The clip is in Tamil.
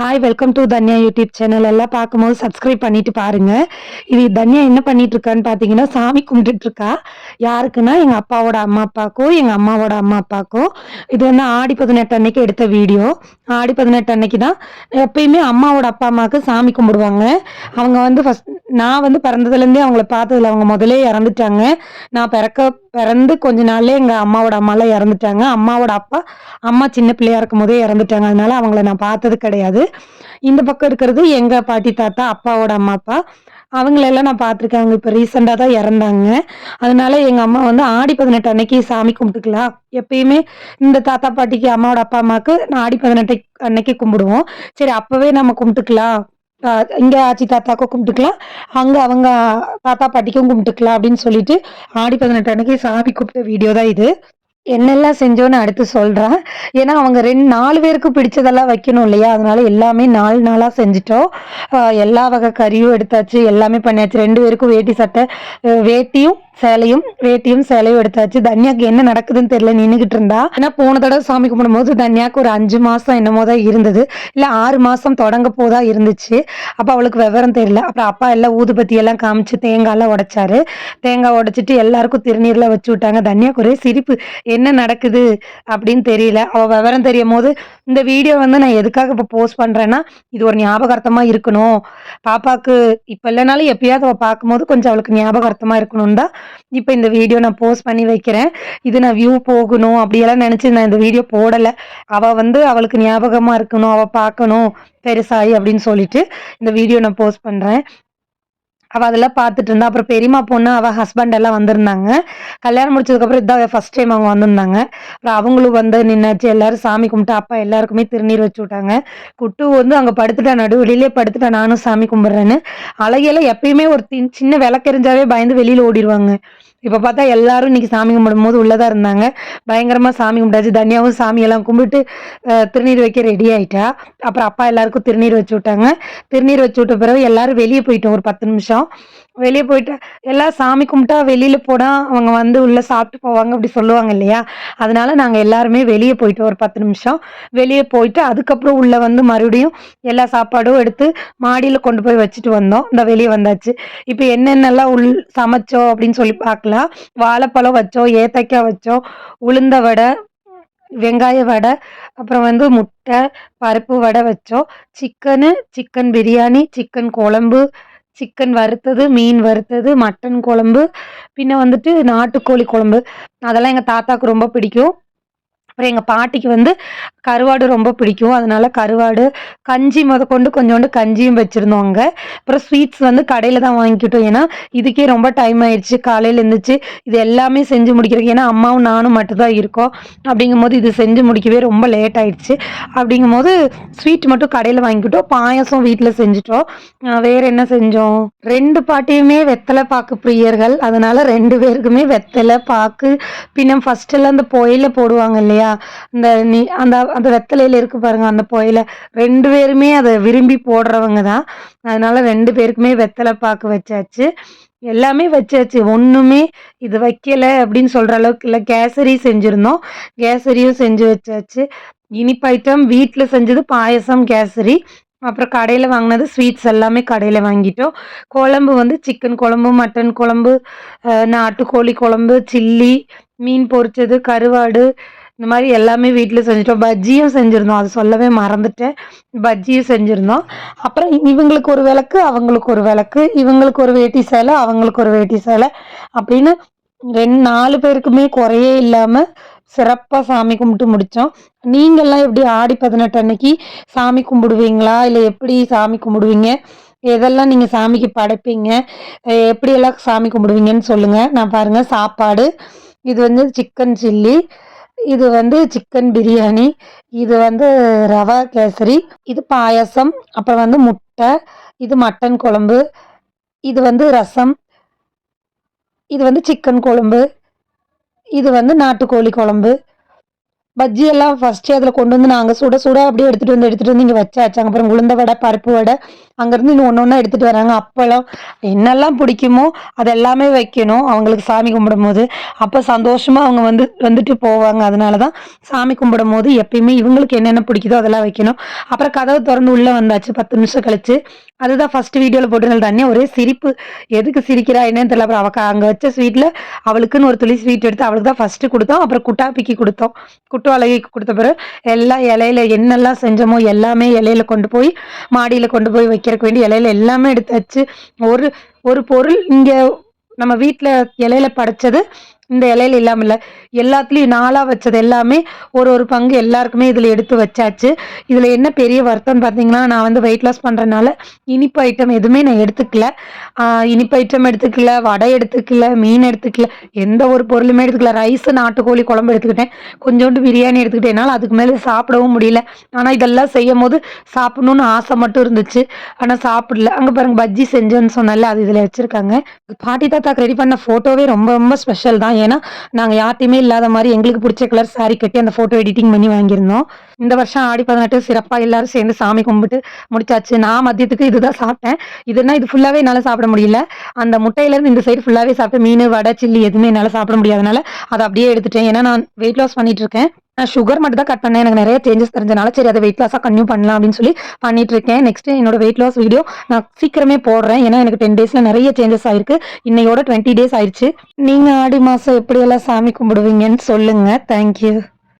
Hi welcome to Dhanya YouTube channel எல்லாம் பார்க்கும்போது சப்ஸ்கிரைப் பண்ணிட்டு பாருங்க. இது தன்யா என்ன பண்ணிட்டு இருக்கான்னு பார்த்தீங்கன்னா சாமி கும்பிட்டுட்டு இருக்கா. யாருக்குன்னா எங்க அப்பாவோட அம்மா அப்பாக்கும் எங்க அம்மாவோட அம்மா அப்பாக்கும் இது வந்து ஆடி பதினெட்டு அன்னைக்கு எடுத்த வீடியோ. ஆடி பதினெட்டு அன்னைக்கு தான் எப்பயுமே அம்மாவோட அப்பா அம்மாவுக்கு சாமி கும்பிடுவாங்க. அவங்க வந்து ஃபர்ஸ்ட் நான் வந்து பிறந்ததுலேருந்தே அவங்கள பார்த்ததில்ல அவங்க முதலே இறந்துட்டாங்க. நான் பிறக்க பிறந்து கொஞ்ச நாள்லேயே எங்கள் அம்மாவோட அம்மாலாம் இறந்துட்டாங்க. அம்மாவோட அப்பா அம்மா சின்ன பிள்ளையாக இருக்கும் போதே இறந்துட்டாங்க. அதனால அவங்கள நான் பார்த்தது கிடையாது. இந்த பக்கம் இருக்கிறது எங்கள் பாட்டி தாத்தா அப்பாவோட அம்மா அப்பா. அவங்களெல்லாம் நான் பார்த்துருக்கேன். அவங்க இப்போ ரீசெண்டாக தான் இறந்தாங்க. அதனால எங்கள் அம்மா வந்து ஆடி பதினெட்டு அன்னைக்கு சாமி கும்பிட்டுக்கலாம். எப்பயுமே இந்த தாத்தா பாட்டிக்கு அம்மாவோட அப்பா அம்மாவுக்கு நான் ஆடி பதினெட்டு அன்னைக்கு கும்பிடுவோம். சரி அப்போவே நம்ம கும்பிட்டுக்கலாம். இங்க ஆச்சி தாத்தாக்கும் கும்பிட்டுக்கலாம். அங்க அவங்க தாத்தா பாட்டிக்கும் கும்பிட்டுக்கலாம் அப்படின்னு சொல்லிட்டு ஆடி பதினெட்டு அன்னைக்கு சாமி கூப்பிட்ட வீடியோ தான் இது. என்னெல்லாம் செஞ்சோன்னு அடுத்து சொல்றேன். ஏன்னா அவங்க ரெண்டு நாலு பேருக்கு பிடிச்சதெல்லாம் வைக்கணும் இல்லையா? அதனால எல்லாமே நாலு நாளா செஞ்சுட்டோம். எல்லா வகை கறியும் எடுத்தாச்சு எல்லாமே பண்ணியாச்சு. ரெண்டு பேருக்கும் வேட்டி சட்டை வேட்டியும் சேலையும் வேட்டியும் சேலையும் எடுத்தாச்சு. தன்யாக்கு என்ன நடக்குதுன்னு தெரியல நின்றுகிட்டு இருந்தா. ஏன்னா போன தடவை சாமி கும்பிடும் போது தன்யாக்கு ஒரு அஞ்சு மாசம் என்னமோ தான் இருந்தது. இல்ல ஆறு மாசம் தொடங்க போதா இருந்துச்சு. அப்ப அவளுக்கு விவரம் தெரியல. அப்புறம் அப்பா எல்லாம் ஊதுபத்தி எல்லாம் காமிச்சு தேங்காய் எல்லாம் உடைச்சாரு. தேங்காய் உடைச்சிட்டு எல்லாருக்கும் திருநீர்ல வச்சு விட்டாங்க. தன்யாக்கு ஒரே சிரிப்பு. என்ன நடக்குது அப்படின்னு தெரியல. அவ விவரம் தெரியும் போது இந்த வீடியோ வந்து நான் எதுக்காக இப்போ போஸ்ட் பண்றேன்னா இது ஒரு ஞாபகார்த்தமா இருக்கணும். பாப்பாக்கு இப்ப இல்லைனாலும் எப்பயாவது அவ பார்க்கும்போது கொஞ்சம் அவளுக்கு ஞாபகார்த்தமா இருக்கணும் தான் இப்போ இந்த வீடியோ நான் போஸ்ட் பண்ணி வைக்கிறேன். இது நான் வியூ போகணும் அப்படியெல்லாம் நினைச்சு நான் இந்த வீடியோ போடல. அவ வந்து அவளுக்கு ஞாபகமா இருக்கணும். அவ பார்க்கணும். பெருசாயி அப்படின்னு சொல்லிட்டு இந்த வீடியோ நான் போஸ்ட் பண்றேன். அவ அதெல்லாம் பார்த்துட்டு இருந்தா. அப்புறம் பெரியம்மா பொண்ணு அவ ஹஸ்பண்ட் எல்லாம் வந்திருந்தாங்க. கல்யாணம் முடிச்சதுக்கப்புறம் இதான் ஃபர்ஸ்ட் டைம் அவங்க வந்திருந்தாங்க. அப்புறம் அவங்களும் வந்து நின்னாச்சு. எல்லாரும் சாமி கும்பிட்டு அப்பா எல்லாருக்குமே திருநீர் வச்சு விட்டாங்க. குட்டு வந்து அங்க படுத்துட்டா நடுவெளியிலே படுத்துட்டா நானும் சாமி கும்பிட்றேன்னு. அழகியெல்லாம் எப்பயுமே ஒரு சின்ன விளக்கெரிஞ்சாவே பயந்து வெளியில ஓடிடுவாங்க இப்போ பார்த்தா எல்லாரும் இன்னைக்கு சாமி கும்பிடும் போது உள்ளதா இருந்தாங்க. பயங்கரமா சாமி கும்பிட்டாச்சு. தனியாவும் சாமியெல்லாம் கும்பிட்டு திருநீர் வைக்க ரெடி ஆயிட்டா. அப்புறம் அப்பா எல்லாருக்கும் திருநீர் வச்சு விட்டாங்க. திருநீர் வச்சு விட்ட பிறகு எல்லாரும் வெளியே போயிட்டோம். ஒரு பத்து நிமிஷம். வெளியே போயிட்டு எல்லாம் சாமி கும்பிட்டா வெளியில போனா அவங்க வந்து உள்ள சாப்பிட்டு போவாங்க அப்படி சொல்லுவாங்க இல்லையா? அதனால நாங்க எல்லாருமே வெளியே போயிட்டோம் ஒரு பத்து நிமிஷம். வெளியே போயிட்டு அதுக்கப்புறம் உள்ள வந்து மறுபடியும் எல்லா சாப்பாடும் எடுத்து மாடியில கொண்டு போய் வச்சுட்டு வந்தோம். இந்த வெளியே வந்தாச்சு. இப்போ என்னென்னலாம் உள் சமைச்சோம் அப்படின்னு சொல்லி பார்க்கலாம். வாழைப்பழம் வச்சோம் ஏத்தைக்காய் வச்சோம் உளுந்த வடை வெங்காய வடை அப்புறம் வந்து முட்டை பருப்பு வடை வச்சோம். சிக்கனு சிக்கன் பிரியாணி சிக்கன் குழம்பு சிக்கன் வறுத்தது மீன் வறுத்தது மட்டன் குழம்பு பின்ன வந்துட்டு நாட்டுக்கோழி குழம்பு. அதெல்லாம் எங்கள் தாத்தாக்கு ரொம்ப பிடிக்கும். அப்புறம் எங்கள் பாட்டிக்கு வந்து கருவாடு ரொம்ப பிடிக்கும். அதனால கருவாடு கஞ்சி முத கொண்டு கொஞ்சோண்டு கஞ்சியும் வச்சுருந்தோம் அங்கே. அப்புறம் ஸ்வீட்ஸ் வந்து கடையில் தான் வாங்கிக்கிட்டோம். ஏன்னா இதுக்கே ரொம்ப டைம் ஆயிடுச்சு. காலையில் எழுந்திரிச்சு இது எல்லாமே செஞ்சு முடிக்கிறதுக்கு. ஏன்னா அம்மாவும் நானும் மட்டும்தான் இருக்கோம். அப்படிங்கும்போது இது செஞ்சு முடிக்கவே ரொம்ப லேட் ஆயிடுச்சு. அப்படிங்கும்போது ஸ்வீட் மட்டும் கடையில் வாங்கிக்கிட்டோம். பாயாசம் வீட்டில் செஞ்சுட்டோம். வேறு என்ன செஞ்சோம்? ரெண்டு பாட்டியுமே வெத்தலை பாக்கு பிரியர்கள். அதனால ரெண்டு பேருக்குமே வெத்தலை பாக்கு. பின்ன ஃபர்ஸ்ட் எல்லாம் அந்த புயல போடுவாங்க இல்லையா? இந்த நீ அந்த அந்த வெத்தலையில் இருக்கு பாருங்க அந்த புயல. ரெண்டு பேருமே அதை விரும்பி போடுறவங்க தான். அதனால ரெண்டு பேருக்குமே வெத்தலை பாக்கு வச்சாச்சு. எல்லாமே வச்சாச்சு. ஒன்றுமே இது வைக்கலை அப்படின்னு சொல்கிற அளவுக்கு இல்லை. கேசரி செஞ்சுருந்தோம். கேசரியும் செஞ்சு வச்சாச்சு. இனிப்பு ஐட்டம் வீட்டில் செஞ்சது பாயசம் கேசரி. அப்புறம் கடையில் வாங்கினது ஸ்வீட்ஸ் எல்லாமே கடையில் வாங்கிட்டோம். குழம்பு வந்து சிக்கன் குழம்பு மட்டன் குழம்பு நாட்டுக்கோழி குழம்பு சில்லி மீன் பொரிச்சது கருவாடு இந்த மாதிரி எல்லாமே வீட்டில் செஞ்சிட்டோம். பஜ்ஜியும் செஞ்சுருந்தோம். அது சொல்லவே மறந்துட்டேன். பஜ்ஜியும் செஞ்சுருந்தோம். அப்புறம் இவங்களுக்கு ஒரு விளக்கு அவங்களுக்கு ஒரு விளக்கு இவங்களுக்கு ஒரு வேட்டி சேலை அவங்களுக்கு ஒரு வேட்டி சேலை அப்படின்னு ரெண்டு நாலு பேருக்குமே குறையே இல்லாமல் சிறப்பாக சாமி கும்பிட்டு முடித்தோம் நீங்கள்லாம் எப்படி ஆடி பதினெட்டு அன்னைக்கு சாமி கும்பிடுவீங்களா? இல்லை எப்படி சாமி கும்பிடுவீங்க? எதெல்லாம் நீங்கள் சாமிக்கு படைப்பீங்க? எப்படியெல்லாம் சாமி கும்பிடுவீங்கன்னு சொல்லுங்கள் நான் பாருங்கள் சாப்பாடு இது வந்து சிக்கன் சில்லி இது வந்து சிக்கன் பிரியாணி இது வந்து ரவா கேசரி இது பாயாசம் அப்புறம் வந்து முட்டை இது மட்டன் குழம்பு இது வந்து ரசம் இது வந்து சிக்கன் குழம்பு இது வந்து நாட்டுக்கோழி குழம்பு பஜ்ஜி எல்லாம் ஃபர்ஸ்டே அதில் கொண்டு வந்து நாங்கள் சுட சுட அப்படியே எடுத்துகிட்டு வந்து எடுத்துகிட்டு வந்து இங்கே வச்சாச்சு. அப்புறம் உளுந்த வடை பருப்பு வடை அங்கேருந்து இன்னும் ஒன்று ஒன்றா எடுத்துகிட்டு வராங்க. அப்பளம் என்னெல்லாம் பிடிக்குமோ அது எல்லாமே வைக்கணும். அவங்களுக்கு சாமி கும்பிடும் போது அப்போ சந்தோஷமாக அவங்க வந்து வந்துட்டு போவாங்க. அதனால தான் சாமி கும்பிடும் போது எப்பயுமே இவங்களுக்கு என்னென்ன பிடிக்குதோ அதெல்லாம் வைக்கணும். அப்புறம் கதவு திறந்து உள்ளே வந்தாச்சு பத்து நிமிஷம் கழிச்சு. அதுதான் ஃபர்ஸ்ட் வீடியோவில் போட்டிருந்தது தண்ணி ஒரே சிரிப்பு. எதுக்கு சிரிக்கிறா என்னன்னு தெரியல. அப்புறம் அவள் அங்கே வச்ச ஸ்வீட்டில் அவளுக்குன்னு ஒரு துளி ஸ்வீட் எடுத்து அவளுக்கு தான் ஃபஸ்ட்டு கொடுத்தோம். அப்புறம் குட்டாப்பிக்கு கொடுத்தோம். குட்டு அழகிக்கு கொடுத்த பிறகு எல்லா இலையில என்னெல்லாம் செஞ்சோமோ எல்லாமே இலையில கொண்டு போய் மாடியில் கொண்டு போய் வைக்கிறதுக்கு வேண்டி இலையில எல்லாமே எடுத்து வச்சு ஒரு ஒரு பொருள் இங்கே நம்ம வீட்டில் இலையில படைச்சது இந்த இலையில இல்லாமல் இல்லை. எல்லாத்துலேயும் நாளாக வச்சது எல்லாமே ஒரு ஒரு பங்கு எல்லாருக்குமே இதில் எடுத்து வச்சாச்சு. இதில் என்ன பெரிய வருத்தம்னு பார்த்தீங்கன்னா நான் வந்து வெயிட் லாஸ் பண்ணுறதுனால இனிப்பு ஐட்டம் எதுவுமே நான் எடுத்துக்கல. இனிப்பு ஐட்டம் எடுத்துக்கல வடை எடுத்துக்கல மீன் எடுத்துக்கல எந்த ஒரு பொருளுமே எடுத்துக்கல. ரைஸ் நாட்டுக்கோழி குழம்பு எடுத்துக்கிட்டேன். கொஞ்சோண்டு பிரியாணி எடுத்துக்கிட்டேனால அதுக்கு மேலே சாப்பிடவும் முடியல. ஆனால் இதெல்லாம் செய்யும் போது சாப்பிடணும்னு ஆசை மட்டும் இருந்துச்சு. ஆனால் சாப்பிடல. அங்கே பாருங்க பஜ்ஜி செஞ்சோன்னு சொன்னால அது இதில் வச்சுருக்காங்க. பாட்டி தாத்தாக்கு ரெடி பண்ண ஃபோட்டோவே ரொம்ப ரொம்ப ஸ்பெஷல் தான். ஏன்னா நாங்கள் யார்ட்டையுமே இல்லாத மாதிரி எங்களுக்கு பிடிச்ச கலர் சாரி கட்டி அந்த ஃபோட்டோ எடிட்டிங் பண்ணி வாங்கியிருந்தோம். இந்த வருஷம் ஆடி பதினெட்டு சிறப்பாக எல்லாரும் சேர்ந்து சாமி கும்பிட்டு முடிச்சாச்சு. நான் மதியத்துக்கு இதுதான் சாப்பிட்டேன். இதுனா இது ஃபுல்லாகவே என்னால் சாப்பிட முடியல. அந்த முட்டையிலேருந்து இந்த சைடு ஃபுல்லாகவே சாப்பிட்டு மீன் வடை சில்லி எதுவுமே என்னால் சாப்பிட முடியாதனால அதை அப்படியே எடுத்துட்டேன். ஏன்னா நான் வெயிட் லாஸ் பண்ணிட்டு இருக்கேன். நான் சுகர் மட்டும் தான் கட் பண்ணேன். எனக்கு நிறைய சேஞ்சஸ் தெரிஞ்சனால சரி அதை வெயிட் லாஸாக கன்யூ பண்ணலாம் அப்படின்னு சொல்லி பண்ணிட்டு இருக்கேன். நெக்ஸ்ட் என்னோட வெயிட் லாஸ் வீடியோ நான் சீக்கிரமே போடுறேன். ஏன்னா எனக்கு டென் டேஸில் நிறைய சேஞ்சஸ் ஆயிருக்கு. இன்னையோட டுவெண்ட்டி டேஸ் ஆயிடுச்சு. நீங்கள் ஆடி மாதம் எப்படியெல்லாம் சாமி கும்பிடுவீங்கன்னு சொல்லுங்கள் தேங்க்யூ